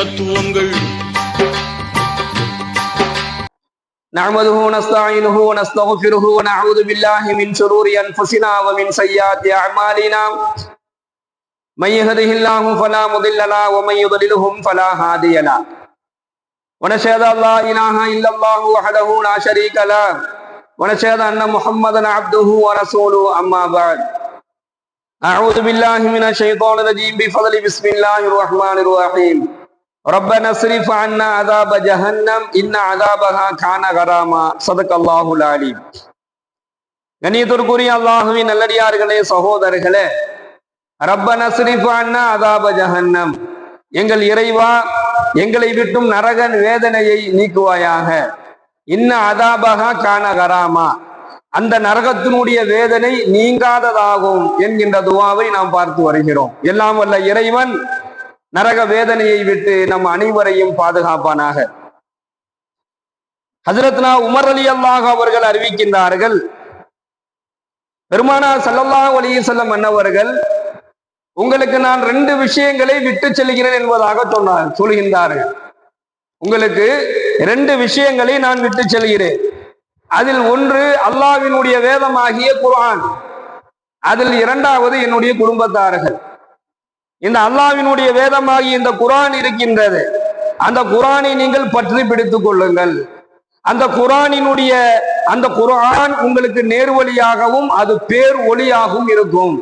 தத்துவங்கள். نعمده ونستعينه ونستغفره ونعوذ بالله من شرور أنفسنا ومن سيئات أعمالنا. من يهده الله فلا مضل له ومن يضلله فلا هادي له. ونشهد أن لا إله إلا الله وحده لا شريك له. ونشهد أن محمدا عبده ورسوله أما بعد. أعوذ بالله من الشيطان الرجيم. بفضل بسم الله الرحمن الرحيم. ربنا اصرف عنا عذاب جهنم إن عذابها كان غراما صدق الله العليم கண்ணியத்திற்குரிய அல்லாஹுவின் நல்லடியார்களே சகோதரர்களே ரப்பன ஸ்ரீஃப் அண்ணா அதாப ஜஹன்னம் எங்கள் இறைவா எங்களை விட்டும் நரகன் வேதனையை நீக்குவாயாக இன்ன அதாபகா கான கராமா அந்த நரகத்தினுடைய வேதனை நீங்காததாகும் என்கின்ற துவாவை நாம் பார்த்து வருகிறோம் எல்லாம் வல்ல இறைவன் நரக வேதனையை விட்டு நம் அனைவரையும் பாதுகாப்பானாக. ஹசரத்னா உமர் அலி அல்லாஹ் அவர்கள் அறிவிக்கின்றார்கள். பெருமானா சல்லல்லா அலி செல்லம் அன்னவர்கள் உங்களுக்கு நான் ரெண்டு விஷயங்களை விட்டு செல்கிறேன் என்பதாக சொன்னார் சொல்கின்றார்கள். உங்களுக்கு ரெண்டு விஷயங்களை நான் விட்டு செல்கிறேன். அதில் ஒன்று அல்லாவினுடைய வேதமாகிய குரான் அதில் இரண்டாவது என்னுடைய குடும்பத்தார்கள். இந்த அல்லாவினுடைய வேதமாகி இந்த குரான் இருக்கின்றது. அந்த குரானை நீங்கள் பற்றி பிடித்துக் கொள்ளுங்கள். அந்த குரானினுடைய அந்த குரான் உங்களுக்கு நேர்வழியாகவும் அது பேர் ஒளியாகவும் இருக்கும்.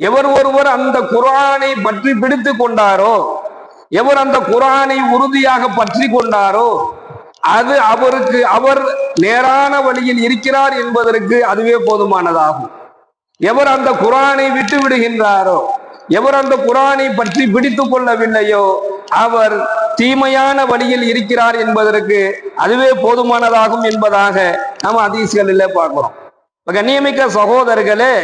எவர் ஒருவர் அந்த குரானை பற்றி பிடித்து கொண்டாரோ எவர் அந்த குரானை உறுதியாக பற்றி கொண்டாரோ அது அவருக்கு அவர் நேரான வழியில் இருக்கிறார் என்பதற்கு அதுவே போதுமானதாகும். எவர் அந்த குரானை விட்டு விடுகின்றாரோ எவர் அந்த குரானை பற்றி பிடித்துக் கொள்ளவில்லையோ அவர் தீமையான வழியில் இருக்கிறார் என்பதற்கு அதுவே போதுமானதாகும் என்பதாக நாம் அதிசயங்களில் பார்க்கிறோம். கண்ணியமிக்க சகோதரர்களே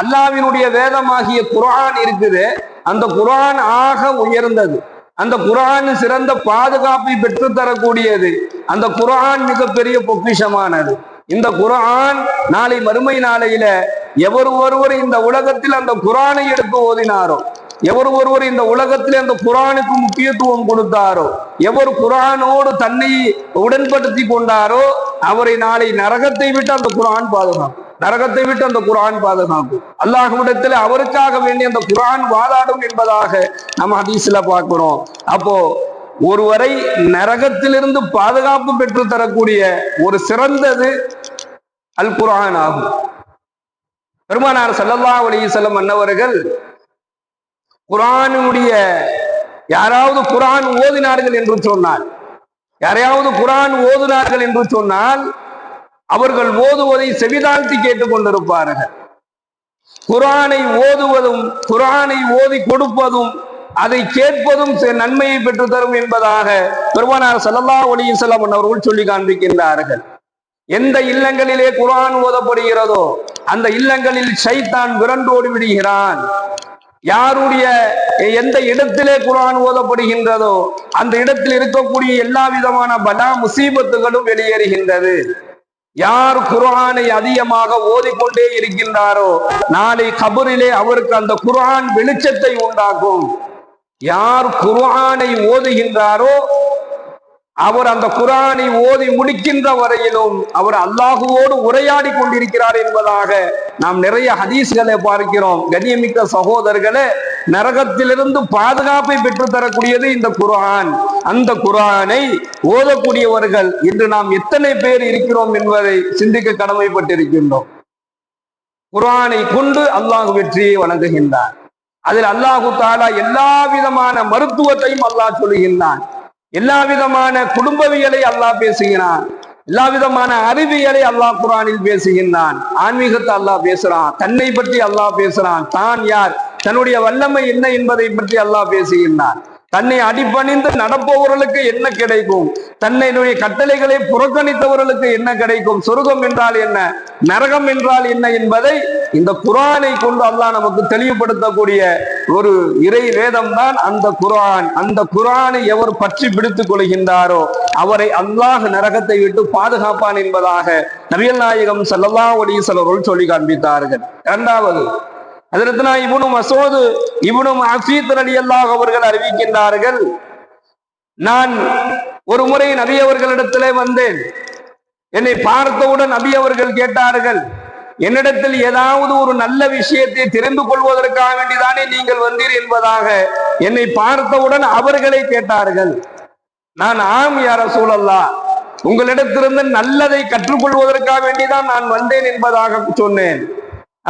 அல்லாவினுடைய வேதமாகிய குரான் இருக்குது. அந்த குரான் ஆக உயர்ந்தது. அந்த குரான் சிறந்த பாதுகாப்பை பெற்று தரக்கூடியது. அந்த குரான் மிகப்பெரிய பொக்கிஷமானது. இந்த குரான் நாளை மறுமை நாளையில எவர் ஒருவர் இந்த உலகத்தில் அந்த குரானை எடுத்து ஓதினாரோ? எவர் ஒருவர் இந்த உலகத்தில் அந்த குரானுக்கு முக்கியத்துவம் கொடுத்தாரோ? எவர் குரானோடு தன்னை உடன்படுத்தி கொண்டாரோ? அவரை நாளை நரகத்தை விட்டு அந்த குரான் பாதுகாக்கும். நரகத்தை விட்டு அந்த குரான் பாதுகாக்கும். அல்லாஹ்விடத்தில் அவருக்காக வேண்டி அந்த குரான் வாதாடும் என்பதாக நம்ம ஹதீஸ்ல பார்க்கிறோம். அப்போ ஒருவரை நரகத்திலிருந்து பாதுகாப்பு பெற்று தரக்கூடிய ஒரு சிறந்தது அல் குரான் ஆகும். பெருமானார் சல்லல்லா அலிசல்லம் அன்னவர்கள் குரானுடைய யாராவது குரான் ஓதினார்கள் என்று சொன்னால் யாரையாவது குரான் ஓதினார்கள் என்று சொன்னால் அவர்கள் ஓதுவதை செவிதாழ்த்தி கேட்டுக் கொண்டிருப்பார்கள். குரானை ஓதுவதும் குரானை ஓதி கொடுப்பதும் அதை கேட்பதும் நன்மையை பெற்று தரும் என்பதாக பெருமானார் சல்லல்லா ஒலிசல்லாம் அவர்கள் சொல்லி காண்பிக்கின்றார்கள். எந்த இல்லங்களிலே குரான் ஓதப்படுகிறதோ அந்த இல்லங்களில் சைத்தான் விரண்டோடி விடுகிறான். யாருடைய எந்த இடத்திலே குரான் ஓதப்படுகின்றதோ அந்த இடத்தில் இருக்கக்கூடிய எல்லா விதமான பலா முசீபத்துகளும் வெளியேறுகின்றது. யார் குரானை அதிகமாக ஓதிக்கொண்டே இருக்கின்றாரோ நாளை கபரிலே அவருக்கு அந்த குரான் வெளிச்சத்தை உண்டாக்கும். யார் குரானை ஓதுகின்றாரோ அவர் அந்த குரானை ஓதி முடிக்கின்ற வரையிலும் அவர் அல்லாஹுவோடு உரையாடி கொண்டிருக்கிறார் என்பதாக நாம் நிறைய ஹதீஸ்களை பார்க்கிறோம். கண்ணியமிக்க சகோதரர்களே நரகத்திலிருந்து பாதுகாப்பை பெற்று தரக்கூடியது இந்த குரான். அந்த குரானை ஓதக்கூடியவர்கள் இன்று நாம் எத்தனை பேர் இருக்கிறோம் என்பதை சிந்திக்க கடமைப்பட்டிருக்கின்றோம். குரானை கொண்டு அல்லாஹ் வெற்றியை வழங்குகின்றான். அதில் அல்லாஹு தாலா எல்லா விதமான மருத்துவத்தையும் அல்லாஹ் சொல்லுகின்றான். எல்லா விதமான குடும்பவியலை அல்லாஹ் பேசுகிறான். எல்லா விதமான அறிவியலை அல்லாஹ் குரானில் பேசுகின்றான். ஆன்மீகத்தை அல்லாஹ் பேசுறான். தன்னை பற்றி அல்லாஹ் பேசுறான். தான் யார்? தன்னுடைய வல்லமை என்ன என்பதை பற்றி அல்லாஹ் பேசுகின்றான். தன்னை அடிபணிந்து நடப்பவர்களுக்கு என்ன கிடைக்கும்? தன்னுடைய கட்டளைகளை புறக்கணித்தவர்களுக்கு என்ன கிடைக்கும்? சொர்க்கம் என்றால் என்ன? நரகம் என்றால் என்ன என்பதை இந்த குரானை கொண்டு அல்லாஹ் நமக்கு தெளிவுபடுத்தக்கூடிய ஒரு இறை வேதம் தான் அந்த குரான். அந்த குரானை எவர் பற்றி பிடித்துக் கொள்கின்றாரோ அவரை அல்லாஹ் நரகத்தை விட்டு பாதுகாப்பான் என்பதாக நபியல் நாயகம் சல்லல்லா ஒலிசலவர்கள் சொல்லி காண்பித்தார்கள். இரண்டாவது அதற்கு இவனும் மசோது இவனும் அசீத் அலி அல்லாஹ் அவர்கள் அறிவிக்கின்றார்கள் நான் ஒரு முறை நபி அவர்களிடத்திலே வந்தேன். என்னை பார்த்தவுடன் நபி அவர்கள் கேட்டார்கள் என்னிடத்தில் ஏதாவது ஒரு நல்ல விஷயத்தை தெரிந்து கொள்வதற்காக வேண்டிதானே நீங்கள் வந்தீர் என்பதாக. என்னை பார்த்தவுடன் அவர்களை கேட்டார்கள் நான் ஆம் யார சூழல்லா உங்களிடத்திலிருந்து நல்லதை கற்றுக்கொள்வதற்காக வேண்டிதான் நான் வந்தேன் என்பதாக சொன்னேன்.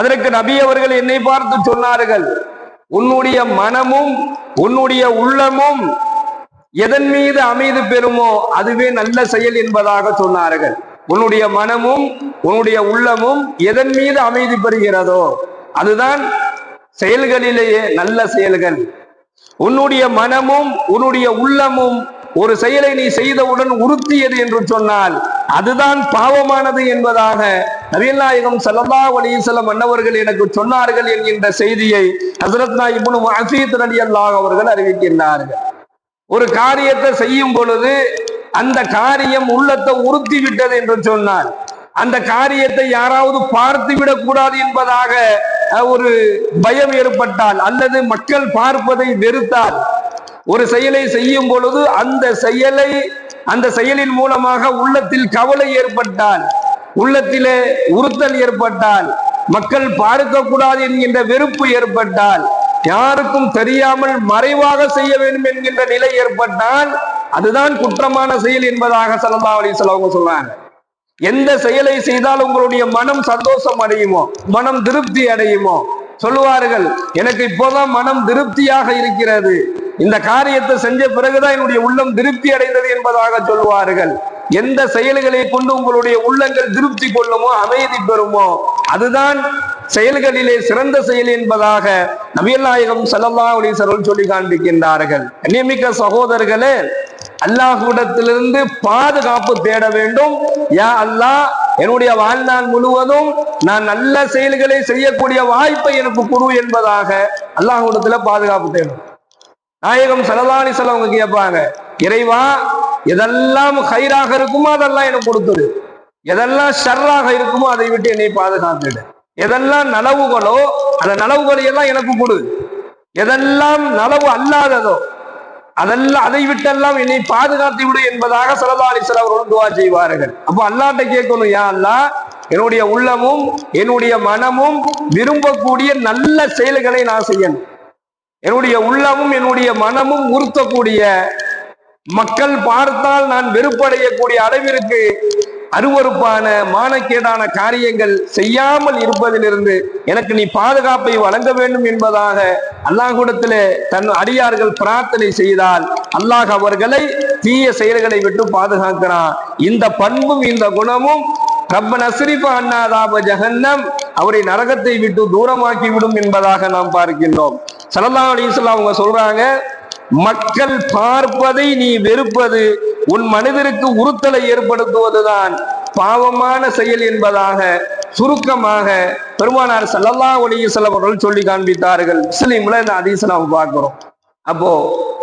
அதற்கு நபி அவர்கள் என்னை பார்த்து சொன்னார்கள் உன்னுடைய மனமும் உன்னுடைய உள்ளமும் எதன் மீது அமைதி பெறுமோ அதுவே நல்ல செயல் என்பதாக சொன்னார்கள். உன்னுடைய மனமும் உன்னுடைய உள்ளமும் எதன் மீது அமைதி பெறுகிறதோ அதுதான் செயல்களிலேயே நல்ல செயல்கள். உன்னுடைய மனமும் உன்னுடைய உள்ளமும் ஒரு செயலை நீ செய்தவுடன் உறுத்தியது என்று சொன்னால் அதுதான் பாவமானது என்பதாக நபியல்லாயகம் சல்லா அலிசல்லம் அன்னவர்கள் எனக்கு சொன்னார்கள் என்கின்ற செய்தியை ஹசரத் இப்னு அசீத் அலி அல்லாஹ் அவர்கள் அறிவிக்கின்றார்கள். ஒரு காரியத்தை செய்யும் பொழுது அந்த காரியம் உள்ளத்தை உறுத்தி விட்டது என்று சொன்னார். அந்த காரியத்தை யாராவது பார்த்து விடக்கூடாது என்பதாக ஒரு பயம் ஏற்பட்டால் அல்லது மக்கள் பார்ப்பதை வெறுத்தால் ஒரு செயலை செய்யும் பொழுது அந்த செயலை அந்த செயலின் மூலமாக உள்ளத்தில் கவலை ஏற்பட்டால் உள்ளத்திலே உறுத்தல் ஏற்பட்டால் மக்கள் பார்க்கக்கூடாது என்கின்ற வெறுப்பு ஏற்பட்டால் யாருக்கும் தெரியாமல் மறைவாக செய்ய வேண்டும் என்கின்ற நிலை ஏற்பட்டால் அதுதான் குற்றமான செயல் என்பதாக சல்லா அலிஸ்லாம் அவங்க சொல்றாங்க. எந்த செயலை செய்தால் உங்களுடைய மனம் சந்தோஷம் அடையுமோ மனம் திருப்தி அடையுமோ? சொல்லுவார்கள் எனக்கு இப்போதான் மனம் திருப்தியாக இருக்கிறது. இந்த காரியத்தை செஞ்ச பிறகுதான் என்னுடைய உள்ளம் திருப்தி அடைந்தது என்பதாக சொல்லுவார்கள். எந்த செயல்களை கொண்டு உங்களுடைய உள்ளங்கள் திருப்தி கொள்ளுமோ அமைதி பெறுமோ? அதுதான் செயல்களிலே சிறந்த செயல் என்பதாக நபியல் நாயகம் சல்லல்லா அலிசர்கள் சொல்லி காண்பிக்கின்றார்கள். நியமிக்க சகோதரர்களே அல்லாஹூடத்திலிருந்து பாதுகாப்பு தேட வேண்டும். யா அல்லாஹ் என்னுடைய வாழ்நாள் முழுவதும் நான் நல்ல செயல்களை செய்யக்கூடிய வாய்ப்பை எனக்கு கொடு என்பதாக அல்லாஹூடத்துல பாதுகாப்பு தேடும் நாயகம் சலதானி செலவங்க கேட்பாங்க இறைவா எதெல்லாம் ஹைராக இருக்குமோ அதெல்லாம் எனக்கு கொடுத்துரு எதெல்லாம் ஷர்ராக இருக்குமோ அதை விட்டு என்னை பாதுகாத்துடு எதெல்லாம் நலவுகளோ அந்த நலவுகளை எல்லாம் எனக்கு கொடு. எதெல்லாம் நலவு அல்லாததோ அதெல்லாம் அதை விட்டெல்லாம் என்னை பாதுகாத்து விடு என்பதாக சல்லா அலிஸ்லாம் அவர்கள் துவா செய்வார்கள். அப்போ அல்லாட்ட கேட்கணும் யா அல்லா என்னுடைய உள்ளமும் என்னுடைய மனமும் விரும்பக்கூடிய நல்ல செயல்களை நான் செய்யணும். என்னுடைய உள்ளமும் என்னுடைய மனமும் உறுத்தக்கூடிய மக்கள் பார்த்தால் நான் வெறுப்படையக்கூடிய அளவிற்கு அருவருப்பான மானக்கேடான காரியங்கள் செய்யாமல் இருப்பதிலிருந்து எனக்கு நீ பாதுகாப்பை வழங்க வேண்டும் என்பதாக அல்லாஹ்விடத்திலே தன் அடியார்கள் பிரார்த்தனை செய்தால் அல்லாஹ் அவர்களை தீய செயல்களை விட்டு பாதுகாக்கிறான். இந்த பண்பும் இந்த குணமும் ரப்ப நஸ்ரிஃப அண்ணாதாப ஜஹன்னம் அவரை நரகத்தை விட்டு தூரமாக்கி விடும் என்பதாக நாம் பார்க்கின்றோம். சலல்லா அலைஹி அவங்க சொல்றாங்க மக்கள் பார்ப்பதை நீ வெறுப்பது உன் மனிதருக்கு உறுத்தலை ஏற்படுத்துவதுதான் பாவமான செயல் என்பதாக சுருக்கமாக பெருமானார் ஸல்லல்லாஹு அலைஹி வஸல்லம் சொல்லி காண்பித்தார்கள். முஸ்லீம்ல இந்த அதிச நாம் பார்க்கிறோம். அப்போ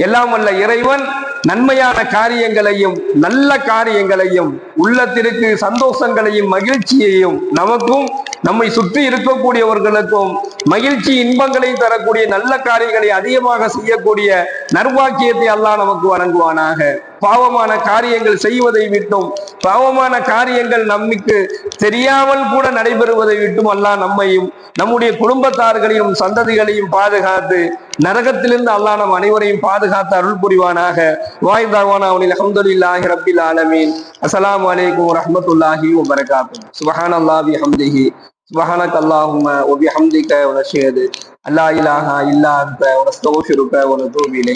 எல்லாம் வல்ல இறைவன் நன்மையான காரியங்களையும் நல்ல காரியங்களையும் உள்ளத்திற்கு சந்தோஷங்களையும் மகிழ்ச்சியையும் நமக்கும் நம்மை சுற்றி இருக்கக்கூடியவர்களுக்கும் மகிழ்ச்சி இன்பங்களை தரக்கூடிய நல்ல காரியங்களை அதிகமாக செய்யக்கூடிய நர்வாக்கியத்தை அல்லாஹ் நமக்கு வழங்குவானாக. பாவமான காரியங்கள் செய்வதை விட்டும் பாவமான காரியங்கள் நம்மிக்கு தெரியாமல் கூட நடைபெறுவதை விட்டும் அல்லாஹ் நம்மையும் நம்முடைய குடும்பத்தார்களையும் சந்ததிகளையும் பாதுகாத்து நரகத்திலிருந்து அல்லாஹ் நம் அனைவரையும் பாதுகாத்து அருள் புரிவானாக. வாய் அவனில் அஹமதுல்லாஹி ரபில் ஆலமீன். அஸ்லாம் வலைக்கம் வரமத்துல்லாஹி வபரகாத்து சுபஹான் அல்லாஹி ஹம்திஹி சுபஹானக் அல்லாஹும ஒபி ஹம்திக்க உனஷேது அல்லா இலாஹா இல்லா அந்த உனஸ்தோஷிருக்க உன தூவிலை